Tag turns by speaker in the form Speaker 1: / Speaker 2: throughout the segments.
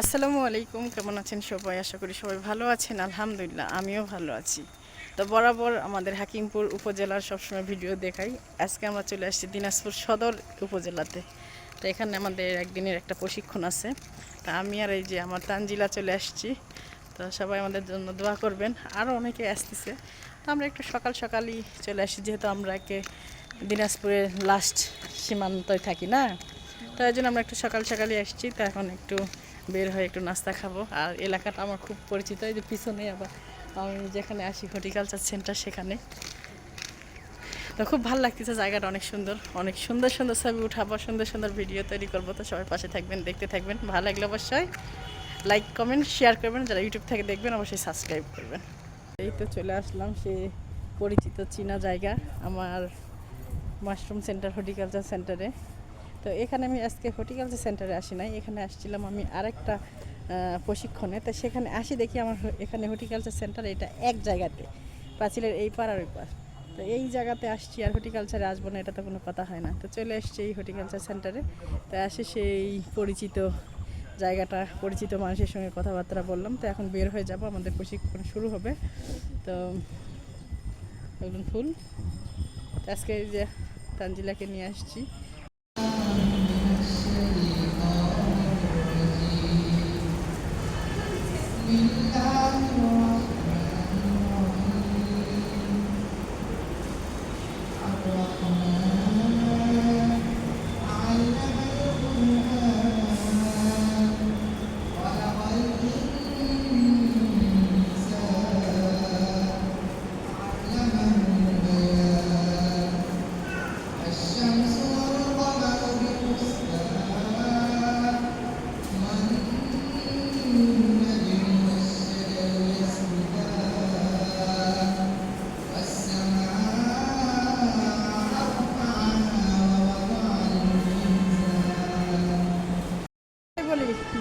Speaker 1: আসসালামু আলাইকুম, কেমন আছেন সবাই? আশা করি সবাই ভালো আছেন, আলহামদুলিল্লাহ, আমিও ভালো আছি। তো বরাবর আমাদের হাকিমপুর উপজেলার সবসময় ভিডিও দেখাই। আজকে আমরা চলে আসছি দিনাজপুর সদর উপজেলাতে। তো এখানে আমাদের একদিনের একটা প্রশিক্ষণ আছে। তা আমি আর এই যে আমার তানজিলা চলে আসছি। তো সবাই আমাদের জন্য দোয়া করবেন। আরও অনেকে আসতেছে। তো আমরা একটু সকাল সকালই চলে আসছি যেহেতু আমরা একে দিনাজপুরের লাস্ট সীমান্তয় থাকি না? তো এই জন্য আমরা একটু সকাল সকালই আসছি। তো এখন একটু বের হয়ে একটু নাস্তা খাব। আর এলাকাটা আমার খুব পরিচিত, এই যে পিছনে আবার আমি যেখানে আসি হর্টিকালচার সেন্টার সেখানে। তো খুব ভালো লাগতেছে, জায়গাটা অনেক সুন্দর। অনেক সুন্দর সুন্দর ছবি উঠাবো, সুন্দর সুন্দর ভিডিও তৈরি করব। তো সবাই পাশে থাকবেন, দেখতে থাকবেন। ভালো লাগলে অবশ্যই লাইক কমেন্ট শেয়ার করবেন। যারা ইউটিউব থেকে দেখবেন, অবশ্যই সাবস্ক্রাইব করবেন। এই তো চলে আসলাম সে পরিচিত চীনা জায়গা, আমার মাশরুম সেন্টার হর্টিকালচার সেন্টারে তো এখানে আমি আজকে হর্টিকালচার সেন্টারে আসি নাই, এখানে আসছিলাম আমি আরেকটা প্রশিক্ষণে। তো সেখানে আসি দেখি আমার এখানে হর্টিকালচার সেন্টার এটা এক জায়গাতে, পাঁচিলের এই পার আর ওই পার তো এই জায়গাতে আসছি আর হর্টিকালচারে আসব না, এটা তো কোনো কথা হয় না। তো চলে এসছি এই হর্টিকালচার সেন্টারে তো আসে সেই পরিচিত জায়গাটা, পরিচিত মানুষের সঙ্গে কথাবার্তা বললাম। তো এখন বের হয়ে যাব, আমাদের প্রশিক্ষণ শুরু হবে। তো ফুল। আজকে যে তানজিলাকে নিয়ে আসছি। Thank you.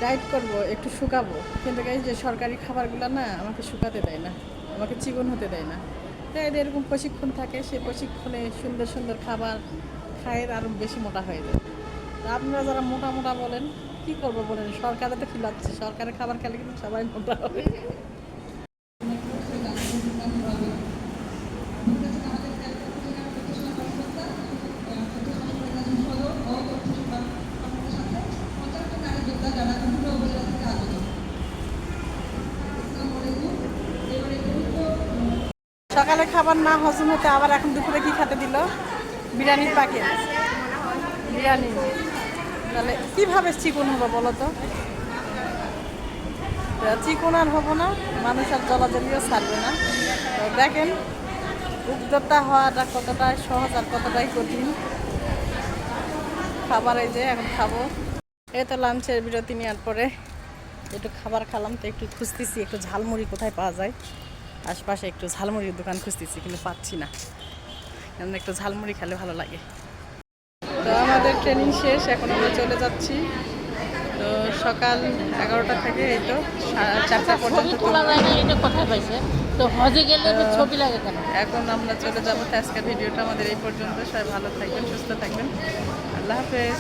Speaker 1: ডায়েট করব, একটু শুকাবো। কিন্তু এই যে সরকারি খাবারগুলো না আমাকে শুকাতে দেয় না, আমাকে চিকন হতে দেয় না। তাই এরকম প্রশিক্ষণ থাকে সে প্রশিক্ষণে সুন্দর সুন্দর খাবার খায়ের আরও বেশি মোটা হয়ে যায়। তো আপনারা যারা মোটা মোটা বলেন, কি করব বলেন? সরকারে তো খিলাচ্ছে সরকারের খাবার খেলে কিন্তু সবাই মোটা হবে। সকালে খাবার না হজম হতে আবার এখন দুপুরে কি খেতে দিল? বিরিয়ানির প্যাকেট বিরিয়ানি। তাহলে কীভাবে চিকন হব বলো তো? চিকন আর হব না, মানুষ আর জলাজলিও ছাড়বে না। তো দেখেন, উদ্যোক্তা হওয়াটা কতটাই সহজ আর কতটাই কঠিন। খাবার এই যে, এখন খাব। এই তো লাঞ্চের বিরতি নেওয়ার পরে একটু খাবার খেলাম, তো একটু খুঁজতেছি, একটু ঝালমুড়ি কোথায় পাওয়া যায়। আশপাশে একটু ঝালমুড়ির দোকান খুঁজতেছি কিন্তু পাচ্ছি না। কারণ একটু ঝালমুড়ি খেলে ভালো লাগে। তো আমাদের ট্রেনিং শেষ এখন আমরা চলে যাচ্ছি। তো সকাল এগারোটা থেকে এই তো চারটা পর্যন্ত
Speaker 2: এটা কোথায় পাইছে? তো হজে গেলে ছবি লাগে কেন?
Speaker 1: এখন আমরা চলে যাব আজকের ভিডিওটা আমাদের এই পর্যন্ত। সবাই ভালো থাকবেন সুস্থ থাকবেন। আল্লাহ হাফেজ।